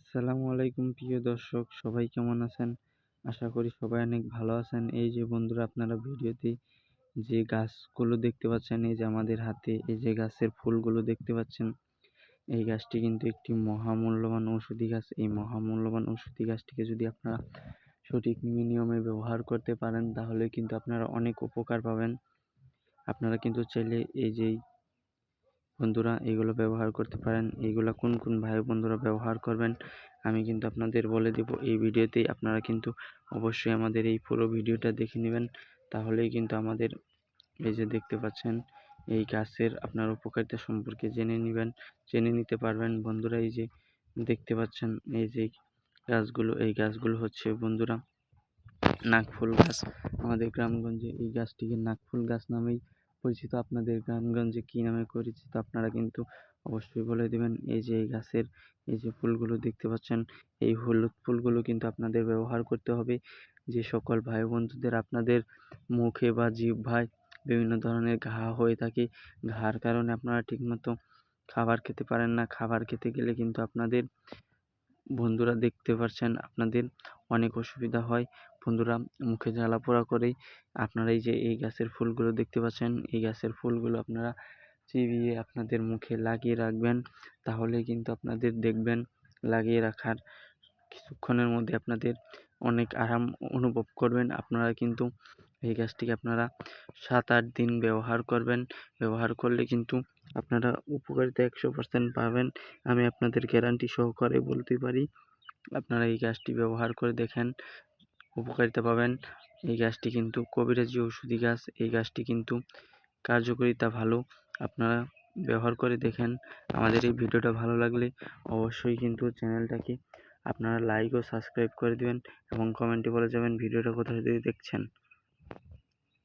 আসসালামু আলাইকুম প্রিয় দর্শক, সবাই কেমন আছেন? আশা করি সবাই অনেক ভালো আছেন। এই যে বন্ধুরা, আপনারা ভিডিওতে যে গাছগুলো দেখতে পাচ্ছেন, এই যে আমাদের হাতে এই যে গাছের ফুলগুলো দেখতে পাচ্ছেন, এই গাছটি কিন্তু একটি মহামূল্যবান ঔষধি গাছ। এই মহামূল্যবান ঔষধি গাছটিকে যদি আপনারা সঠিক নিয়মে ব্যবহার করতে পারেন, তাহলে কিন্তু আপনারা অনেক উপকার পাবেন। আপনারা কিন্তু চাইলে এই যেই বন্ধুরা এগুলো ব্যবহার করতে পারেন। এইগুলো কোন কোন ভাই বন্ধুরা ব্যবহার করবেন, আমি কিন্তু আপনাদের বলে দেব। এই ভিডিওতেই আপনারা কিন্তু অবশ্যই আমাদের এই পুরো ভিডিওটা দেখে নেবেন। তাহলেই কিন্তু আমাদের এই যে দেখতে পাচ্ছেন, এই গাছের আপনার উপকারিতা সম্পর্কে জেনে নেবেন, জেনে নিতে পারবেন। বন্ধুরা এই যে দেখতে পাচ্ছেন, এই যে গাছগুলো, এই গাছগুলো হচ্ছে বন্ধুরা নাকফুল গাছ। আমাদের গ্রামগঞ্জে এই গাছটিকে নাকফুল গাছ নামেই পরিচিত আপনাদের গ্রামগঞ্জে কী নামে পরিচিত আপনারা কিন্তু অবশ্যই বলে দেবেন। এই যে এই গাছের, এই যে ফুলগুলো দেখতে পাচ্ছেন, এই হলুদ ফুলগুলো কিন্তু আপনাদের ব্যবহার করতে হবে। যে সকল ভাই বন্ধুদের আপনাদের মুখে বা জিহ্বায় বিভিন্ন ধরনের ঘা হয়ে থাকে, ঘার কারণে আপনারা ঠিকমতো খাবার খেতে পারেন না। খাবার খেতে গেলে কিন্তু আপনাদের বন্ধুরা দেখতে পারছেন আপনাদের অনেক অসুবিধা হয়। বন্ধুরা মুখে জ্বালা পোড়া করেই আপনারা এই যে এই গাছের ফুলগুলো দেখতে পাচ্ছেন, এই গাছের ফুলগুলো আপনারা চিবিয়ে আপনাদের মুখে লাগিয়ে রাখবেন। তাহলে কিন্তু আপনাদের দেখবেন লাগিয়ে রাখার কিছুক্ষণের মধ্যে আপনাদের অনেক আরাম অনুভব করবেন। আপনারা কিন্তু এই গাছটিকে আপনারা সাত আট দিন ব্যবহার করবেন। ব্যবহার করলে কিন্তু আপনারা উপকারিতা একশো পার্সেন্ট পাবেন। আমি আপনাদের গ্যারান্টি সহকারে বলতে পারি, আপনারা এই গাছটি ব্যবহার করে দেখেন, উপকারিতা পাবেন। এই গাছটি কিন্তু কবিরাজি ওষুধি গাছ, এই গাছটি কিন্তু কার্যকারিতা ভালো। আপনারা ব্যবহার করে দেখেন, আমাদের এই ভিডিওটা ভালো লাগলে অবশ্যই কিন্তু চ্যানেলটাকে আপনারা লাইক ও সাবস্ক্রাইব করে দেবেন এবং কমেন্টে বলে যাবেন ভিডিওটা কোথা থেকে দেখছেন।